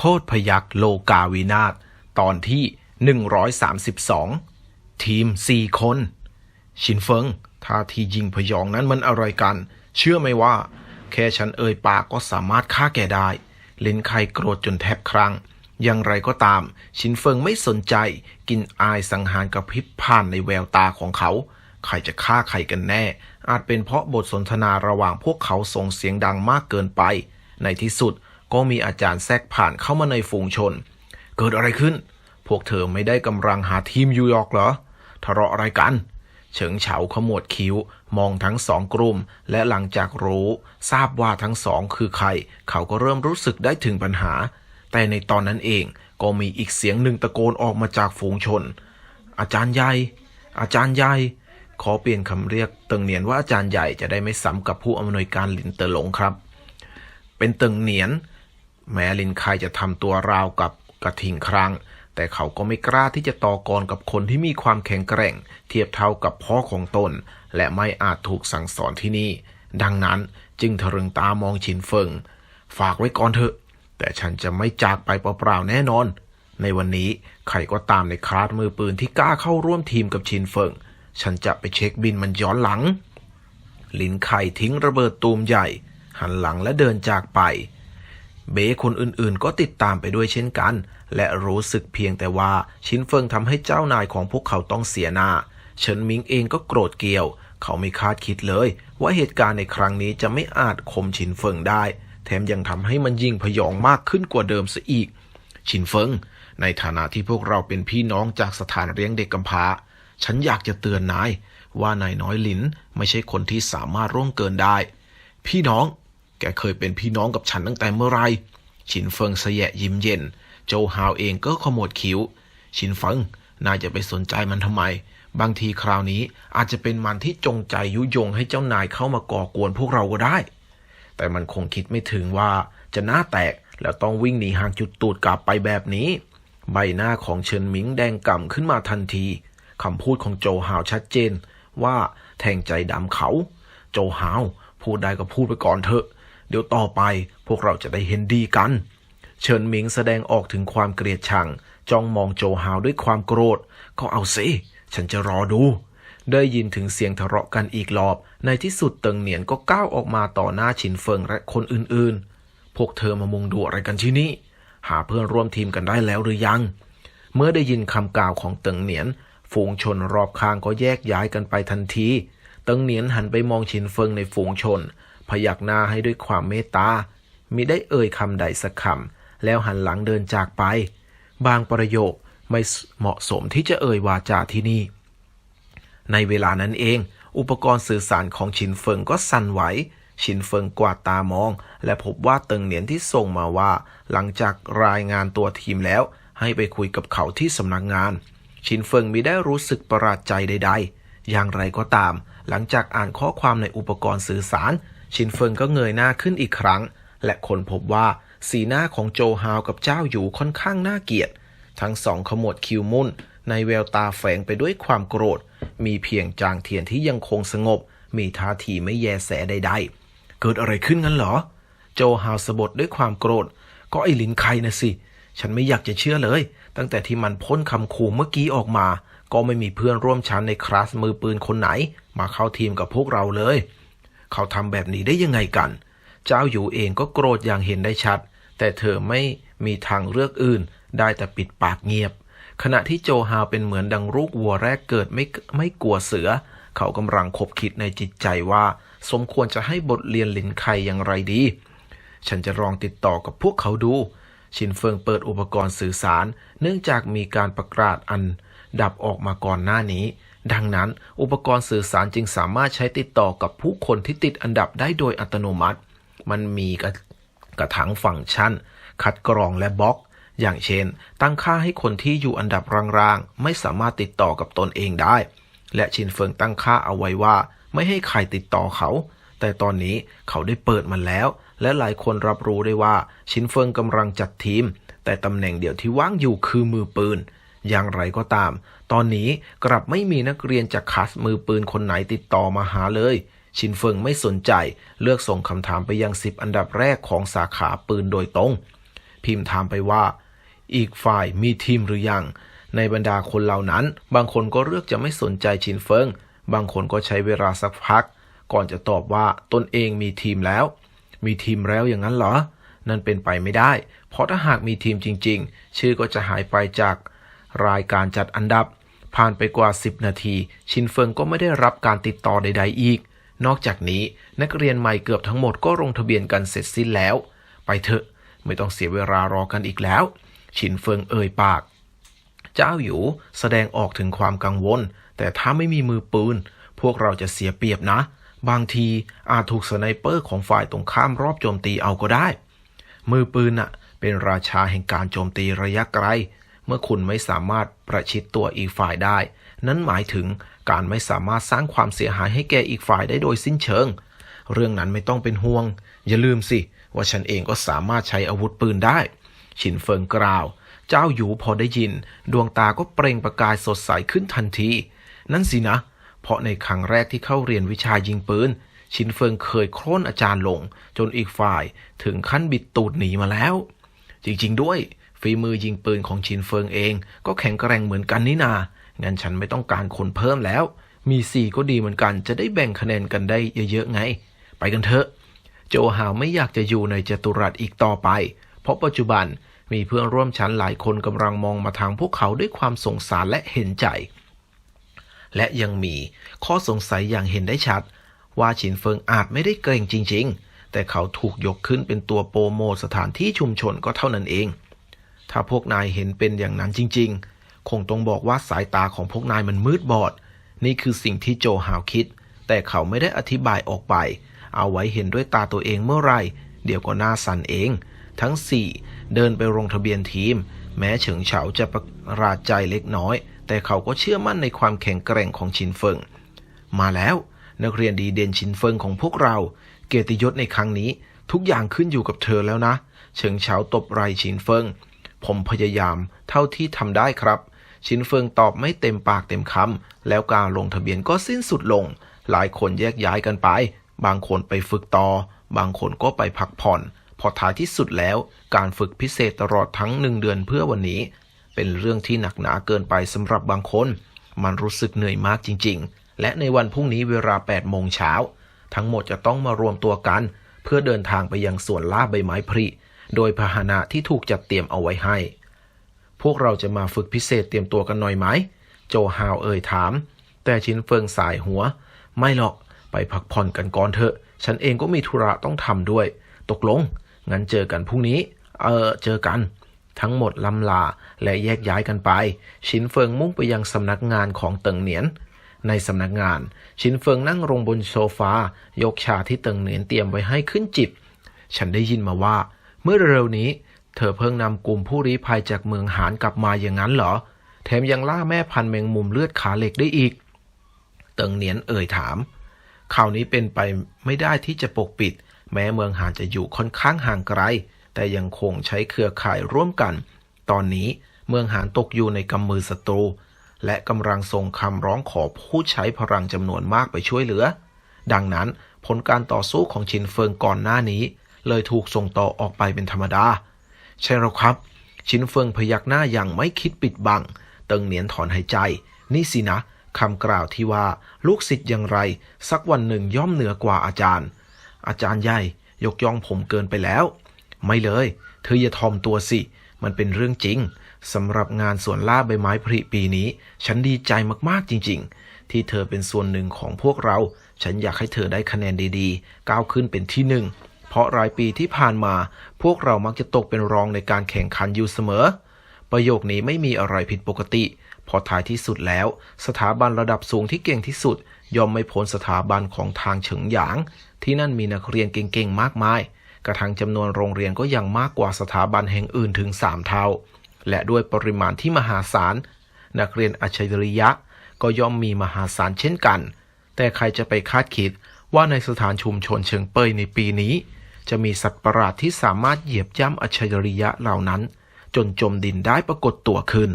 โคตรพยักโลกาวินาศตอนที่ 132 ทีม 4 คน ชินเฟิงท่าทียิงพยองนั้นมันอะไรกัน เชื่อไหมว่า แค่ฉันเอ่ยปากก็สามารถฆ่าแกได้ ลินไคโกรธจนแทบครั้ง อย่างไรก็ตาม ชินเฟิงไม่สนใจ กินอายสังหารกระพริบผ่านในแววตาของเขา ใครจะฆ่าใครกันแน่ อาจเป็นเพราะบทสนทนาระหว่างพวกเขาส่งเสียงดังมากเกินไป ในที่สุด ก็มีอาจารย์แทรกผ่านเข้ามาในฝูงชน เกิดอะไรขึ้น พวกเธอไม่ได้กำลังหาทีมยูยอร์กเหรอทะเลาะอะไรกัน เฉิงเฉาขมวดคิ้ว มองทั้งสองกลุ่ม และหลังจากรู้ ทราบว่าทั้งสองคือใคร เขาก็เริ่มรู้สึกได้ถึงปัญหา แต่ในตอนนั้นเองก็มีอีกเสียงหนึ่งตะโกนออกมาจากฝูงชน อาจารย์ใหญ่ อาจารย์ใหญ่ขอเปลี่ยนคำเรียกเติงเหนียนว่าอาจารย์ใหญ่จะได้ไม่ซ้ำกับผู้อำนวยการหลินเตอหลงครับ เป็นเติงเหนียน แม้ลินคายจะทำตัวราวกับกระทิงครั้ง แต่เขาก็ไม่กล้าที่จะต่อกรกับคนที่มีความแข็งแกร่ง เทียบเท่ากับพ่อของตน และไม่อาจถูกสั่งสอนที่นี่ ดังนั้นจึงทะลึงตามองชินเฟิง ฝากไว้ก่อนเถอะ แต่ฉันจะไม่จากไปเปล่าๆแน่นอน ในวันนี้ใครก็ตามในคลาสมือปืนที่กล้าเข้าร่วมทีมกับชินเฟิง ฉันจะไปเช็คบินมันย้อนหลังลินไข่ทิ้งระเบิดตูมใหญ่ หันหลังและเดินจากไป เบคนอื่นๆ ก็ติดตามไปด้วยเช่นกัน และรู้สึกเพียงแต่ว่าชินเฟิงทำให้เจ้านายของพวกเขาต้องเสียหน้า เฉินมิงเองก็โกรธเกลียว เขาไม่คาดคิดเลย ว่าเหตุการณ์ในครั้งนี้จะไม่อาจข่มชินเฟิงได้ แถมยังทำให้มันยิ่งพยองมากขึ้นกว่าเดิมซะอีก ชินเฟิง ในฐานะที่พวกเราเป็นพี่น้องจากสถานเลี้ยงเด็กกำพร้า ฉันอยากจะเตือนนายว่านายน้อยหลินไม่ใช่คนที่สามารถร่วงเกินได้ พี่น้อง แกเคยเป็นพี่น้องกับฉันตั้งแต่เมื่อไร ชินเฟิงเสยะยิ้มเย็น โจฮาวเองก็ขมวดคิ้ว ชินเฟิง นายจะไปสนใจมันทำไม บางทีคราวนี้อาจจะเป็นมันที่จงใจยุยงให้เจ้านายเข้ามาก่อกวนพวกเราก็ได้ แต่มันคงคิดไม่ถึงว่าจะหน้าแตกแล้วต้องวิ่งหนีห่างจุดตูดกลับไปแบบนี้ ใบหน้าของเฉินหมิงแดงก่ำขึ้นมาทันทีคำพูดของโจฮาวชัดเจนว่าแทงใจดำเขา โจฮาวพูดได้ก็พูดไปก่อนเถอะ เดี๋ยวต่อไปพวกเราจะได้เห็นดีกัน เฉินหมิงแสดงออกถึงความเกลียดชัง จ้องมองโจฮาวด้วยความโกรธ ก็เอาสิ ฉันจะรอดู ได้ยินถึงเสียงทะเลาะกันอีกรอบ ในที่สุดเติงเหนียนก็ก้าวออกมาต่อหน้าฉินเฟิงและคนอื่นๆ พวกเธอมามุงดูอะไรกันที่นี่ หาเพื่อนร่วมทีมกันได้แล้วหรือยัง เมื่อได้ยินคำกล่าวของเติงเหนียน ฝูงชนรอบข้างก็แยกย้ายกันไปทันทีเติงเหนียนหันไปมองฉินเฟิงในฝูงชน พยักหน้าให้ด้วยความเมตตามิได้เอ่ยคำใดสักคำแล้วหันหลังเดินจากไป บางประโยคไม่เหมาะสมที่จะเอ่ยวาจาที่นี่ ในเวลานั้นเอง อุปกรณ์สื่อสารของชินเฟิงก็สั่นไหวชินเฟิงกวาดตามอง และพบว่าเติงเหนียนที่ส่งมาว่า หลังจากรายงานตัวทีมแล้ว ให้ไปคุยกับเขาที่สำนักงาน ชินเฟิงมิได้รู้สึกประหลาดใจใด ๆ อย่างไรก็ตาม หลังจากอ่านข้อความในอุปกรณ์สื่อสาร ชินเฟิงก็เงยหน้าขึ้นอีกครั้ง และคนพบว่าสีหน้าของโจฮาวกับเจ้าหยูค่อนข้างน่าเกลียด ทั้งสองขมวดคิ้วมุ่น ในแววตาแฝงไปด้วยความโกรธ มีเพียงจางเทียนที่ยังคงสงบ มีท่าทีไม่แยแสใดๆ เกิดอะไรขึ้นงั้นเหรอ โจฮาวสะบดด้วยความโกรธ ก็ไอ้ลินไคนะสิ ฉันไม่อยากจะเชื่อเลย ตั้งแต่ที่มันพ้นคำขู่เมื่อกี้ออกมา ก็ไม่มีเพื่อนร่วมชั้นในคลาสมือปืนคนไหน มาเข้าทีมกับพวกเราเลย เขาทำแบบนี้ได้ยังไงกัน เจ้าอยู่เองก็โกรธอย่างเห็นได้ชัด แต่เธอไม่มีทางเลือกอื่น ได้แต่ปิดปากเงียบ ขณะที่โจฮาวเป็นเหมือนดังลูกวัวแรกเกิดไม่ไม่กลัวเสือ เขากำลังคบคิดในจิตใจว่า สมควรจะให้บทเรียนลินไคอย่างไรดี ฉันจะลองติดต่อกับพวกเขาดู ชินเฟิงเปิดอุปกรณ์สื่อสาร เนื่องจากมีการประกาศอันดับออกมาก่อนหน้านี้ ดังนั้นอุปกรณ์สื่อสารจึงสามารถใช้ติดต่อกับผู้คนที่ติดอันดับได้โดยอัตโนมัติ มันมีกระกระถังฟังก์ชัน คัดกรองและบล็อก อย่างเช่น ตั้งค่าให้คนที่อยู่อันดับรางๆ ไม่สามารถติดต่อกับตนเองได้ และชินเฟิงตั้งค่าเอาไว้ว่า ไม่ให้ใครติดต่อเขา แต่ตอนนี้เขาได้เปิดมันแล้ว และหลายคนรับรู้ได้ว่า ชินเฟิงกำลังจัดทีม แต่ตำแหน่งเดียวที่ว่างอยู่คือมือปืนอย่างไรก็ตาม ตอนนี้กลับไม่มีนักเรียนจากคลาสมือปืนคนไหนติดต่อมาหาเลย ชินเฟิงไม่สนใจเลือกส่งคำถามไปยังสิบอันดับแรกของสาขาปืนโดยตรง พิมพ์ถามไปว่า อีกฝ่ายมีทีมหรือยัง ในบรรดาคนเหล่านั้น บางคนก็เลือกจะไม่สนใจชินเฟิง บางคนก็ใช้เวลาสักพัก ก่อนจะตอบว่าตนเองมีทีมแล้ว มีทีมแล้วอย่างนั้นเหรอ นั่นเป็นไปไม่ได้ เพราะถ้าหากมีทีมจริง ๆ ชื่อก็จะหายไปจากรายการจัดอันดับ ผ่านไปกว่า 10 นาที ชินเฟิงก็ไม่ได้รับการติดต่อใด ๆ อีก นอกจากนี้นักเรียนใหม่เกือบทั้งหมดก็ลงทะเบียนกันเสร็จสิ้นแล้ว ไปเถอะ ไม่ต้องเสียเวลารอกันอีกแล้ว ชินเฟิงเอ่ยปาก เจ้าหยูแสดงออกถึงความกังวล แต่ถ้าไม่มีมือปืน พวกเราจะเสียเปรียบนะ บางทีอาจถูกสไนเปอร์ของฝ่ายตรงข้ามรอบโจมตีเอาก็ได้ มือปืนน่ะเป็นราชาแห่งการโจมตีระยะไกล เมื่อคุณไม่สามารถประชิดตัวอีกฝ่ายได้ นั้นหมายถึงการไม่สามารถสร้างความเสียหายให้แก่อีกฝ่ายได้โดยสิ้นเชิง เรื่องนั้นไม่ต้องเป็นห่วง อย่าลืมสิ ว่าฉันเองก็สามารถใช้อาวุธปืนได้ฉินเฟิงกล่าว เจ้าหยูพอได้ยิน ดวงตาก็เปล่งประกายสดใสขึ้นทันที นั่นสินะ เพราะในครั้งแรกที่เข้าเรียนวิชายิงปืน ชินเฟิงเคยโค่นอาจารย์ลง จนอีกฝ่ายถึงขั้นบิดตูดหนีมาแล้ว จริงๆด้วย ฝีมือยิงปืนของชินเฟิงเอง ก็แข็งแกร่งเหมือนกันนี่นา งั้นฉันไม่ต้องการคนเพิ่มแล้ว มีสี่ก็ดีเหมือนกัน จะได้แบ่งคะแนนกันได้เยอะๆไง ไปกันเถอะ โจฮาวไม่อยากจะอยู่ในจัตุรัสอีกต่อไป เพราะปัจจุบันมีเพื่อนร่วมชั้นหลายคนกำลังมองมาทางพวกเขาด้วยความสงสารและเห็นใจ และยังมีข้อสงสัยอย่างเห็นได้ชัด ว่าฉินเฟิงอาจไม่ได้เกรงจริง ๆ แต่เขาถูกยกขึ้นเป็นตัวโปรโมทสถานที่ชุมชนก็เท่านั้นเอง ถ้าพวกนายเห็นเป็นอย่างนั้นจริง ๆ คงต้องบอกว่าสายตาของพวกนายมันมืดบอด นี่คือสิ่งที่โจฮาวคิด แต่เขาไม่ได้อธิบายออกไป เอาไว้เห็นด้วยตาตัวเองเมื่อไหรเดี๋ยวก็น้าสั่นเอง ทั้งสี่เดินไปลงทะเบียนทีม แม้เฉิงเฉาจะประหลาดใจเล็กน้อย แต่เขาก็เชื่อมั่นในความแข็งแกร่งของชินเฟิง มาแล้ว นักเรียนดีเด่นชินเฟิงของพวกเรา เกียรติยศในครั้งนี้ ทุกอย่างขึ้นอยู่กับเธอแล้วนะ เฉิงเฉาตบไหล่ชินเฟิง ผมพยายามเท่าที่ทำได้ครับ ชินเฟิงตอบไม่เต็มปากเต็มคำแล้วการลงทะเบียนก็สิ้นสุดลง หลายคนแยกย้ายกันไป บางคนไปฝึกต่อ บางคนก็ไปพักผ่อน พอท้ายที่สุดแล้ว การฝึกพิเศษตลอดทั้งหนึ่งเดือนเพื่อวันนี้ เป็นเรื่องที่หนักหนาเกินไปสำหรับบางคน มันรู้สึกเหนื่อยมากจริง ๆ และในวันพรุ่งนี้เวลา8โมงเช้าทั้งหมดจะต้องมารวมตัวกัน เพื่อเดินทางไปยังสวนล่าใบไม้ผลิ โดยพาหนะที่ถูกจัดเตรียมเอาไว้ให้ พวกเราจะมาฝึกพิเศษเตรียมตัวกันหน่อยไหม โจฮาวเอ่ยถาม แต่ชินเฟิงสายหัว ไม่หรอก ไปพักผ่อนกันก่อนเถอะ ฉันเองก็มีธุระต้องทำด้วย ตกลง งั้นเจอกันพรุ่งนี้ เออ เจอกัน ทั้งหมดลำลาและแยกย้ายกันไป ชินเฟิงมุ่งไปยังสำนักงานของเติงเหนียนในสำนักงาน ชินเฟิงนั่งลงบนโซฟา ยกชาที่เติงเหนียนเตรียมไว้ให้ขึ้นจิบ ฉันได้ยินมาว่า เมื่อเร็วๆนี้ เธอเพิ่งนำกลุ่มผู้ลี้ภัยจากเมืองหานกลับมาอย่างนั้นเหรอ แถมยังล่าแม่พันธุ์แมงมุมเลือดขาเหล็กได้อีก เติงเหนียนเอ่ยถามข่าวนี้เป็นไปไม่ได้ที่จะปกปิด แม้เมืองหานจะอยู่ค่อนข้างห่างไกล แต่ยังคงใช้เครือข่ายร่วมกัน ตอนนี้เมืองหานตกอยู่ในกำมือศัตรู และกำลังส่งคำร้องขอผู้ใช้พลังจำนวนมากไปช่วยเหลือ ดังนั้นผลการต่อสู้ของชินเฟิงก่อนหน้านี้ เลยถูกส่งต่อออกไปเป็นธรรมดา ใช่แล้วครับ ชินเฟิงพยักหน้าอย่างไม่คิดปิดบัง เติงเหนียนถอนหายใจ นี่สินะคำกล่าวที่ว่าลูกศิษย์อย่างไร สักวันหนึ่งย่อมเหนือกว่าอาจารย์ อาจารย์ใหญ่ยกย่องผมเกินไปแล้ว ไม่เลย เธออย่าทอมตัวสิ มันเป็นเรื่องจริงสำหรับงานสวนล่าใบไม้ผลิปีนี้ ฉันดีใจมากๆจริง ๆ ที่เธอเป็นส่วนหนึ่งของพวกเรา ฉันอยากให้เธอได้คะแนนดีๆ ก้าวขึ้นเป็นที่หนึ่ง เพราะรายปีที่ผ่านมา พวกเรามักจะตกเป็นรองในการแข่งขันอยู่เสมอ ประโยคนี้ไม่มีอะไรผิดปกติ พอท้ายที่สุดแล้ว สถาบันระดับสูงที่เก่งที่สุด ย่อมไม่พ้นสถาบันของทางเฉิงหยาง ที่นั่นมีนักเรียนเก่งๆมากมาย กระทั่งจำนวนโรงเรียนก็ยังมากกว่าสถาบันแห่งอื่นถึง 3 เท่า และด้วยปริมาณที่มหาศาล นักเรียนอัจฉริยะ ก็ย่อมมีมหาศาลเช่นกัน แต่ใครจะไปคาดคิดว่าในสถานชุมชนเชิงเปยในปีนี้ จะมีสัตว์ประหลาดที่สามารถเหยียบย่ำอัจฉริยะเหล่านั้น จนจมดินได้ปรากฏตัวขึ้น